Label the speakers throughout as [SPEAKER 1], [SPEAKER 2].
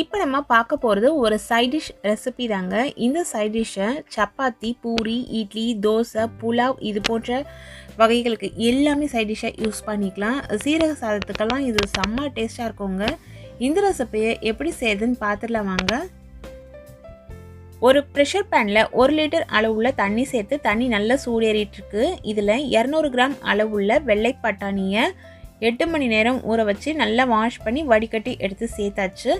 [SPEAKER 1] இப்போ நம்ம பார்க்க போகிறது ஒரு சைட் டிஷ் ரெசிபி தாங்க. இந்த சைட் டிஷ்ஷை சப்பாத்தி பூரி இட்லி தோசை புலாவ் இது போன்ற வகைகளுக்கு எல்லாமே சைட் டிஷ்ஷாக யூஸ் பண்ணிக்கலாம். சீரக சாதத்துக்கெல்லாம் இது செம்ம டேஸ்ட்டாக இருக்குங்க. இந்த ரெசிபியை எப்படி செய்யுதுன்னு பார்த்துடலாம் வாங்க. ஒரு ப்ரெஷர் பேனில் ஒரு லிட்டர் அளவுள்ள தண்ணி சேர்த்து தண்ணி நல்லா சூடேறிட்டுருக்கு இதில் இரநூறு கிராம் அளவுள்ள வெள்ளை பட்டாணியை எட்டு மணி நேரம் ஊற வச்சு நல்லா வாஷ் பண்ணி வடிகட்டி எடுத்து சேர்த்தாச்சு.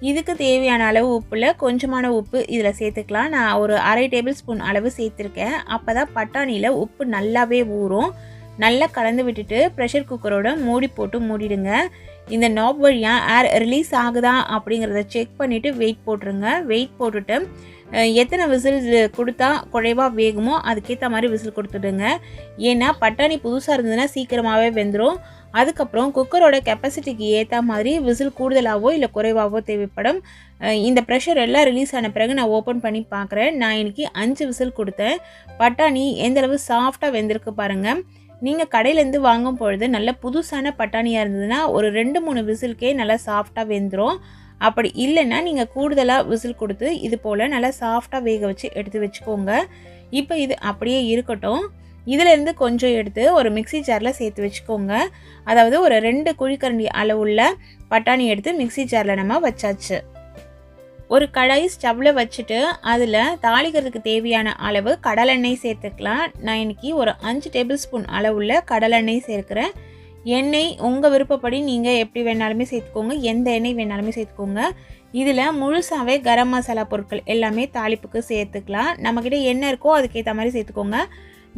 [SPEAKER 1] இதுக்கு தேவையான அளவு உப்பில் கொஞ்சமான உப்பு இதில் சேர்த்துக்கலாம். நான் ஒரு அரை டேபிள் ஸ்பூன் அளவு சேர்த்துருக்கேன். அப்போ தான் பட்டாணியில் உப்பு நல்லாவே ஊறும். நல்லா கலந்து விட்டுட்டு ப்ரெஷர் குக்கரோட மூடி போட்டு மூடிடுங்க. இந்த நாப் வழியாக ஏர் ரிலீஸ் ஆகுதா அப்படிங்கிறத செக் பண்ணிவிட்டு வெயிட் போட்டுருங்க. வெயிட் போட்டுட்டு எத்தனை விசில் கொடுத்தா குறைவாக வேகுமோ அதுக்கேற்ற மாதிரி விசில் கொடுத்துடுங்க. ஏன்னா பட்டாணி புதுசாக இருந்ததுன்னா சீக்கிரமாகவே வெந்துடும் அதுக்கப்புறம் குக்கரோட கெப்பாசிட்டிக்கு ஏற்ற மாதிரி விசில் கூடுதலாகவோ இல்லை குறைவாகவோ தேவைப்படும். இந்த ப்ரெஷர் எல்லாம் ரிலீஸ் ஆன பிறகு நான் ஓப்பன் பண்ணி பார்க்குறேன் நான் இன்றைக்கி அஞ்சு விசில் கொடுத்தேன். பட்டாணி எந்தளவு சாஃப்டாக வெந்திருக்கு பாருங்கள் நீங்கள் கடையிலேருந்து வாங்கும் பொழுது நல்ல புதுசான பட்டாணியாக இருந்ததுன்னா ஒரு ரெண்டு மூணு விசிலுக்கே நல்லா சாஃப்டாக வெந்துடும் அப்படி இல்லைன்னா நீங்கள் கூடுதலாக விசில் கொடுத்து இது போல் நல்லா சாஃப்டாக வேக வச்சு எடுத்து வச்சுக்கோங்க. இப்போ இது அப்படியே இருக்கட்டும். இதிலேருந்து கொஞ்சம் எடுத்து ஒரு மிக்சி ஜாரில் சேர்த்து வச்சுக்கோங்க. அதாவது ஒரு ரெண்டு குழிக்கரண்டி அளவுள்ள பட்டாணி எடுத்து மிக்சி ஜாரில் நம்ம வச்சாச்சு. ஒரு கடாய் ஸ்டவ்வில் வச்சுட்டு அதில் தாளிக்கிறதுக்கு தேவையான அளவு கடலெண்ணெய் சேர்த்துக்கலாம். நான் இன்றைக்கி ஒரு அஞ்சு டேபிள் ஸ்பூன் அளவுள்ள கடலெண்ணெய் சேர்க்குறேன். எண்ணெய் உங்கள் விருப்பப்படி நீங்கள் எப்படி வேணாலுமே சேர்த்துக்கோங்க. எந்த எண்ணெய் வேணாலுமே சேர்த்துக்கோங்க. இதில் முழுசாகவே கரம் மசாலா பொருட்கள் எல்லாமே தாளிப்புக்கு சேர்த்துக்கலாம். நம்மக்கிட்ட என்ன இருக்கோ அதுக்கேற்ற மாதிரி சேர்த்துக்கோங்க.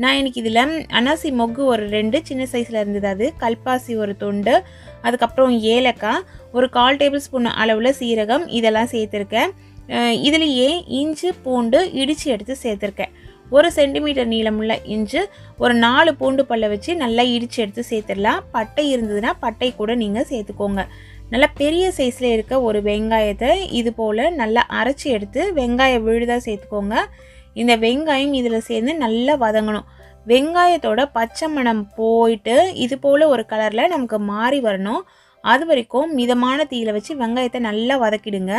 [SPEAKER 1] நான் இன்றைக்கி இதில் அனாசி மொக்கு ஒரு ரெண்டு சின்ன சைஸில் இருந்தது அது. கல்பாசி ஒரு துண்டு அதுக்கப்புறம் ஏலக்காய் ஒரு கால் டேபிள் ஸ்பூன் அளவில் சீரகம் இதெல்லாம் சேர்த்துருக்கேன். இதுலேயே இஞ்சி பூண்டு இடித்து எடுத்து சேர்த்துருக்கேன். ஒரு சென்டிமீட்டர் நீளமுள்ள இஞ்சி ஒரு நாலு பூண்டு பல்ல வச்சு நல்லா இடித்து எடுத்து சேர்த்துடலாம். பட்டை இருந்ததுன்னா பட்டை கூட நீங்கள் சேர்த்துக்கோங்க. நல்லா பெரிய சைஸில் இருக்க ஒரு வெங்காயத்தை இது போல் நல்லா அரைச்சி எடுத்து வெங்காய விழுதாக சேர்த்துக்கோங்க. இந்த வெங்காயம் இதில் சேர்ந்து நல்லா வதங்கணும். வெங்காயத்தோட பச்சை மணம் போயிட்டு இது போல் ஒரு கலரில் நமக்கு மாறி வரணும். அது வரைக்கும் மிதமான தீயில் வச்சு வெங்காயத்தை நல்லா வதக்கிடுங்க.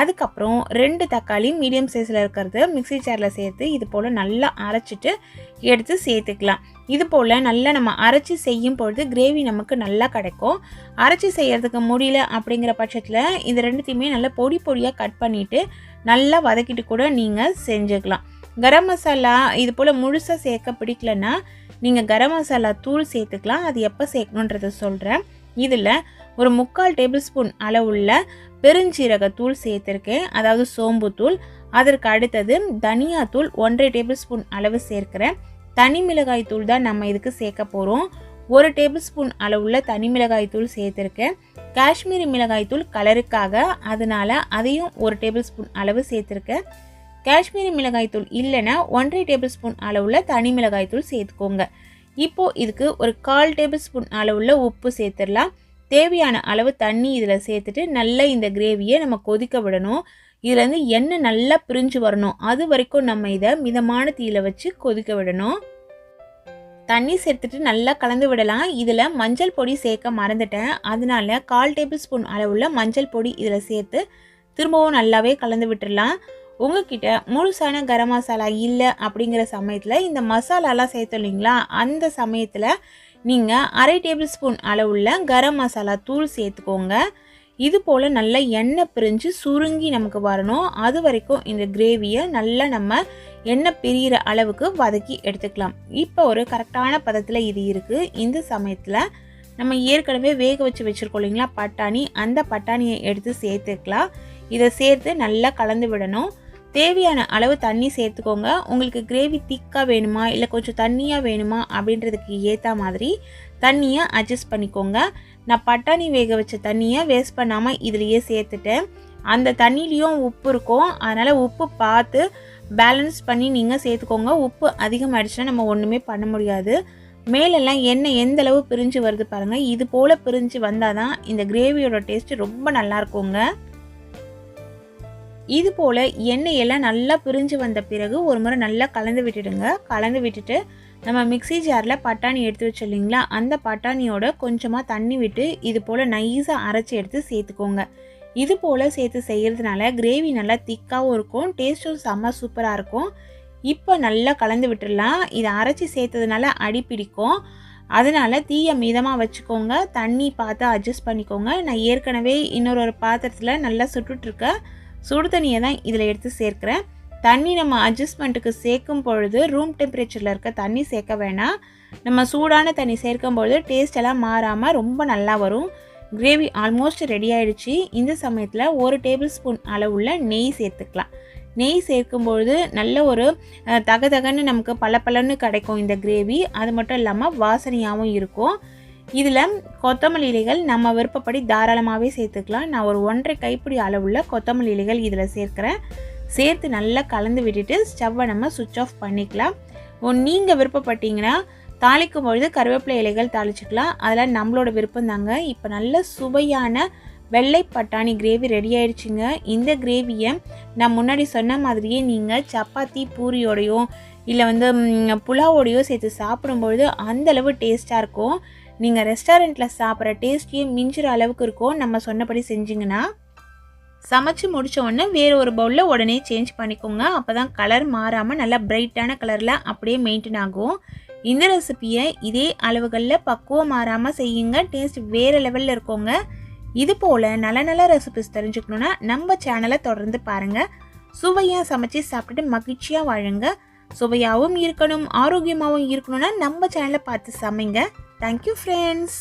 [SPEAKER 1] அதுக்கப்புறம் ரெண்டு தக்காளி மீடியம் சைஸில் இருக்கிறது மிக்சி ஜாரில் சேர்த்து இது போல் நல்லா அரைச்சிட்டு எடுத்து சேர்த்துக்கலாம். இது போல் நல்லா நம்ம அரைச்சி செய்யும் பொழுது கிரேவி நமக்கு நல்லா கிடைக்கும். அரைச்சி செய்கிறதுக்கு முடியல அப்படிங்கிற பட்சத்தில் இது ரெண்டுத்தையுமே நல்லா பொடி பொடியாக கட் பண்ணிவிட்டு நல்லா வதக்கிட்டு கூட நீங்கள் செஞ்சுக்கலாம். கரம் மசாலா இது போல் முழுசாக சேர்க்க பிடிக்கலன்னா நீங்கள் கரம் மசாலா தூள் சேர்த்துக்கலாம். அது எப்போ சேர்க்கணுன்றத சொல்கிறேன் இதில் ஒரு முக்கால் டேபிள் ஸ்பூன் அளவுள்ள பெருஞ்சீரகத்தூள் சேர்த்துருக்கேன். அதாவது சோம்புத்தூள். அதற்கு அடுத்தது தனியாத்தூள் ஒன்றரை டேபிள் ஸ்பூன் அளவு சேர்க்கிறேன். தனி மிளகாய் தூள் தான் நம்ம இதுக்கு சேர்க்க போகிறோம் ஒரு டேபிள் ஸ்பூன் அளவுள்ள தனி மிளகாய் தூள் சேர்த்துருக்கேன். காஷ்மீரி மிளகாய் தூள் கலருக்காக அதனால் அதையும் ஒரு டேபிள் ஸ்பூன் அளவு சேர்த்துருக்கேன். காஷ்மீரி மிளகாய் தூள் இல்லைன்னா ஒன்றரை டேபிள் ஸ்பூன் அளவுள்ள தனி மிளகாய் தூள் சேர்த்துக்கோங்க. இப்போது இதுக்கு ஒரு கால் டேபிள் ஸ்பூன் அளவுள்ள உப்பு சேர்த்துடலாம். தேவையான அளவு தண்ணி இதில் சேர்த்துட்டு நல்லா இந்த கிரேவியை நம்ம கொதிக்க விடணும். இதுலேருந்து எண்ணெய் நல்லா பிரிஞ்சு வரணும். அது வரைக்கும் நம்ம இதை மிதமான தீயில் வச்சு கொதிக்க விடணும். தண்ணி சேர்த்துட்டு நல்லா கலந்து விடலாம். இதில் மஞ்சள் பொடி சேர்க்க மறந்துட்டேன். அதனால கால் டேபிள் ஸ்பூன் அளவுள்ள மஞ்சள் பொடி இதில் சேர்த்து திரும்பவும் நல்லாவே கலந்து விட்டுடலாம். உங்ககிட்ட முழுசான கரம் மசாலா இல்லை அப்படிங்கிற சமயத்தில் இந்த மசாலாலாம் சேர்த்தோம் இல்லைங்களா? அந்த சமயத்தில் நீங்கள் அரை டேபிள் ஸ்பூன் அளவுள்ள கரம் மசாலா தூள் சேர்த்துக்கோங்க. இது போல் நல்லா எண்ணெய் பிரிஞ்சு சுருங்கி நமக்கு வரணும். அது வரைக்கும் இந்த கிரேவியை நல்லா நம்ம எண்ணெய் பிரிகிற அளவுக்கு வதக்கி எடுத்துக்கலாம். இப்போ ஒரு கரெக்டான பதத்தில் இது இருக்குது இந்த சமயத்தில் நம்ம ஏற்கனவே வேக வச்சு வச்சுருக்கோம் இல்லைங்களா? பட்டாணி. அந்த பட்டாணியை எடுத்து சேர்த்துக்கலாம். இதை சேர்த்து நல்லா கலந்து விடணும். தேவையான அளவு தண்ணி சேர்த்துக்கோங்க. உங்களுக்கு கிரேவி திக்காக வேணுமா? இல்லை கொஞ்சம் தண்ணியாக வேணுமா? அப்படின்றதுக்கு ஏற்ற மாதிரி தண்ணியை அட்ஜஸ்ட் பண்ணிக்கோங்க. நான் பட்டாணி வேக வச்ச தண்ணியை வேஸ்ட் பண்ணாமல் இதுலேயே சேர்த்துட்டேன். அந்த தண்ணிலையும் உப்பு இருக்கும். அதனால் உப்பு பார்த்து பேலன்ஸ் பண்ணி நீங்கள் சேர்த்துக்கோங்க. உப்பு அதிகமாகிடுச்சுன்னா நம்ம ஒன்றுமே பண்ண முடியாது. மேலெல்லாம் எண்ணெய் எந்த அளவு பிரிஞ்சு வருது பாருங்கள் இது போல் பிரிஞ்சு வந்தால் தான் இந்த கிரேவியோட டேஸ்ட்டு ரொம்ப நல்லா இருக்குங்க. இது போல் எண்ணெய் எல்லாம் நல்லா பிரிஞ்சு வந்த பிறகு ஒரு முறை நல்லா கலந்து விட்டுடுங்க. கலந்து விட்டுட்டு நம்ம மிக்ஸி ஜாரில் பட்டாணி எடுத்து வச்சோம் இல்லைங்களா? அந்த பட்டாணியோட கொஞ்சமாக தண்ணி விட்டு இது போல் நைஸாக அரைச்சி எடுத்து சேர்த்துக்கோங்க. இது போல் சேர்த்து செய்கிறதுனால கிரேவி நல்லா திக்காகவும் இருக்கும் டேஸ்ட்டும் செம்ம சூப்பராக இருக்கும். இப்போ நல்லா கலந்து விட்டுடலாம். இதை அரைச்சி சேர்த்ததுனால அடி பிடிக்கும். அதனால் தீயை மிதமாக வச்சுக்கோங்க. தண்ணி பார்த்து அட்ஜஸ்ட் பண்ணிக்கோங்க. நான் ஏற்கனவே இன்னொரு ஒரு பாத்திரத்தில் நல்லா சுட்டுட்ருக்கேன் சுடு தண்ணியை தான் இதில் எடுத்து சேர்க்குறேன். தண்ணி நம்ம அட்ஜஸ்ட்மெண்ட்டுக்கு சேர்க்கும் பொழுது ரூம் டெம்பரேச்சரில் இருக்க தண்ணி சேர்க்க வேணாம். நம்ம சூடான தண்ணி சேர்க்கும் பொழுது டேஸ்ட் எல்லாம் மாறாமல் ரொம்ப நல்லா வரும். கிரேவி ஆல்மோஸ்ட் ரெடி ஆயிடுச்சு. இந்த சமயத்தில் ஒரு டேபிள் ஸ்பூன் அளவுள்ள நெய் சேர்த்துக்கலாம். நெய் சேர்க்கும்பொழுது நல்ல ஒரு தக தகதகன்னு நமக்கு பளபளன்னு கிடைக்கும் இந்த கிரேவி அது மட்டும் இல்லாமல் வாசனையாகவும் இருக்கும். இதில் கொத்தமல்லி இலைகள் நம்ம விருப்பப்படி தாராளமாகவே சேர்த்துக்கலாம். நான் ஒரு ஒன்றரை கைப்பிடி அளவுள்ள கொத்தமல்லி இலைகள் இதில் சேர்க்குறேன். சேர்த்து நல்லா கலந்து விட்டுட்டு ஸ்டவ்வை நம்ம சுவிட்ச் ஆஃப் பண்ணிக்கலாம். நீங்கள் விருப்பப்பட்டீங்கன்னா தாளிக்கும் பொழுது கருவேப்பிலை இலைகள் தாளிச்சுக்கலாம். அதெல்லாம் நம்மளோட விருப்பம் தாங்க. இப்போ நல்ல சுவையான வெள்ளை பட்டாணி கிரேவி ரெடி ஆயிடுச்சுங்க. இந்த கிரேவியை நான் முன்னாடி சொன்ன மாதிரியே நீங்கள் சப்பாத்தி பூரியோடையோ இல்லை வந்து புலாவோடையோ சேர்த்து சாப்பிடும்பொழுது அந்த அளவு டேஸ்ட்டாக இருக்கும். நீங்கள் ரெஸ்டாரண்ட்டில் சாப்பிட்ற டேஸ்ட்டையே மிஞ்சுற அளவுக்கு இருக்கும் நம்ம சொன்னபடி செஞ்சிங்கன்னா சமைச்சு முடித்த உடனே வேறு ஒரு பவுலில் உடனே சேஞ்ச் பண்ணிக்கோங்க. அப்போ தான் கலர் மாறாமல் நல்லா பிரைட்டான கலரில் அப்படியே மெயின்டைன் ஆகும். இந்த ரெசிபியை இதே அளவுகளில் பக்குவம் மாறாமல் செய்யுங்க. டேஸ்ட் வேறு லெவலில் இருக்கோங்க. இது போல் நல்ல நல்ல ரெசிபிஸ் தெரிஞ்சுக்கணுன்னா நம்ம சேனலை தொடர்ந்து பாருங்கள் சுவையாக சமைச்சு சாப்பிட்டுட்டு மகிழ்ச்சியாக வாழுங்க. சுவையாகவும் இருக்கணும் ஆரோக்கியமாகவும் இருக்கணும்னா நம்ம சேனலை பார்த்து சமைங்க. Thank you friends